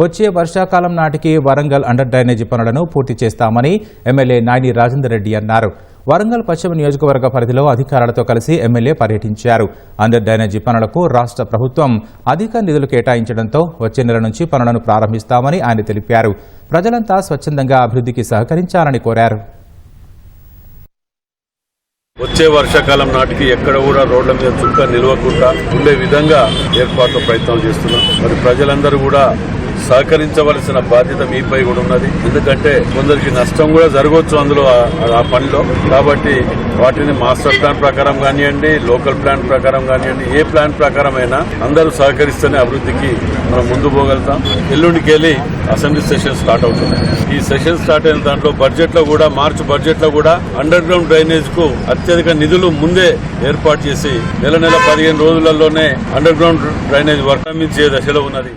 వచ్చే వర్షాకాలం నాటికి వరంగల్ అండర్ డ్రైనేజీ పనులను పూర్తి చేస్తామని ఎమ్మెల్యే నాని రాజేందర్ రెడ్డి అన్నారు. వరంగల్ పశ్చిమ నియోజకవర్గ పరిధిలో అధికారులతో కలిసి ఎమ్మెల్యే పర్యటించారు. అండర్ డ్రైనేజీ పనులకు రాష్ట్ర ప్రభుత్వం అధిక నిధులు కేటాయించడంతో వచ్చే నెల నుంచి పనులను ప్రారంభిస్తామని ఆయన తెలిపారు. ప్రజలంతా స్వచ్ఛందంగా అభివృద్ధికి సహకరించాలని కోరారు. వచ్చే వర్షాకాలం నాటికి ఎక్కడ కూడా రోడ్ల మీద చుక్క నిలవకుండా ఉండే విధంగా ఏర్పాట్ల ప్రయత్నాలు చేస్తున్నాం. మరి ప్రజలందరూ కూడా సహకరించవలసిన బాధ్యత మీపై కూడా ఉన్నది. ఎందుకంటే కొందరికి నష్టం కూడా జరగవచ్చు అందులో ఆ- పనిలో. కాబట్టి వాటిని మాస్టర్ ప్లాన్ ప్రకారం కానివ్వండి లోకల్ ప్లాన్ ప్రకారం కానివ్వండి ఏ ప్లాన్ ప్రకారం అయినా అందరూ సహకరిస్తేనే అభివృద్ధికి మనం ముందు పోగలుగుతాం. ఎల్లుండికి వెళ్ళి అసెంబ్లీ సెషన్ స్టార్ట్ అవుతుంది ఈ సెషన్ స్టార్ట్ అయిన దాంట్లో బడ్జెట్లో కూడా మార్చి బడ్జెట్లో కూడా అండర్ గ్రౌండ్ డ్రైనేజ్కు అత్యధిక నిధులు ముందే ఏర్పాటు చేసి నెల నెల పదిహేను రోజులలోనే అండర్ గ్రౌండ్ డ్రైనేజ్ వర్క్ ప్రారంభించే దశలో ఉన్నది.